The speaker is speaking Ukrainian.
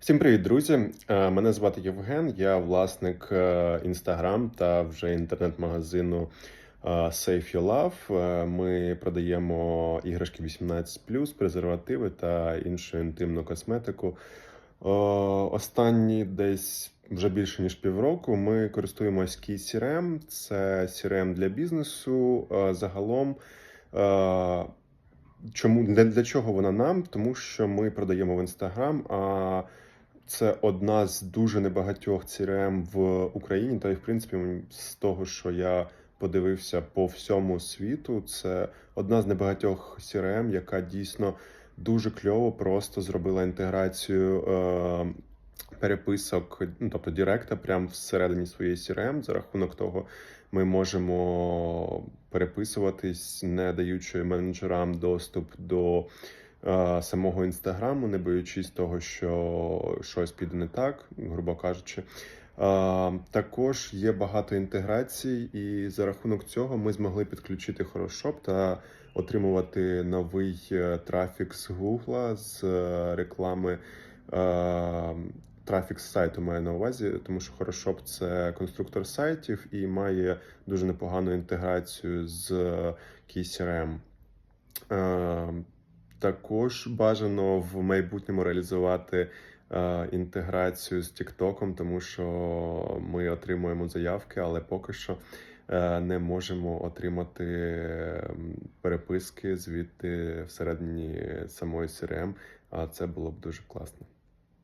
Всім привіт, друзі! Е, Мене звати Євген. Я власник інстаграм та вже інтернет-магазину е, Save Your Love. Е, Ми продаємо іграшки 18+, презервативи та іншу інтимну косметику. Е, Останні десь вже більше ніж півроку ми користуємось Key CRM. Це CRM для бізнесу. Е, Загалом. е, Чому для, для чого вона нам? Тому що ми продаємо в інстаграм. Це одна з дуже небагатьох CRM в Україні. Та й в принципі, з того, що я подивився по всьому світу, це одна з небагатьох CRM, яка дійсно дуже кльово просто зробила інтеграцію. Е- Переписок, ну тобто Директа, прямо всередині своєї CRM, за рахунок того, ми можемо переписуватись, не даючи менеджерам доступ до самого інстаграму, не боючись того, що щось піде не так, грубо кажучи. Е, також є багато інтеграцій, і за рахунок цього ми змогли підключити хорошоп та отримувати новий е, трафік з Гугла з е, реклами. е, Трафік з сайту маю на увазі, тому що Хорошоп це конструктор сайтів і має дуже непогану інтеграцію з KeyCRM. Також бажано в майбутньому реалізувати е, інтеграцію з TikTok, тому що ми отримуємо заявки, але поки що е, не можемо отримати переписки звідти всередині самої CRM, а це було б дуже класно.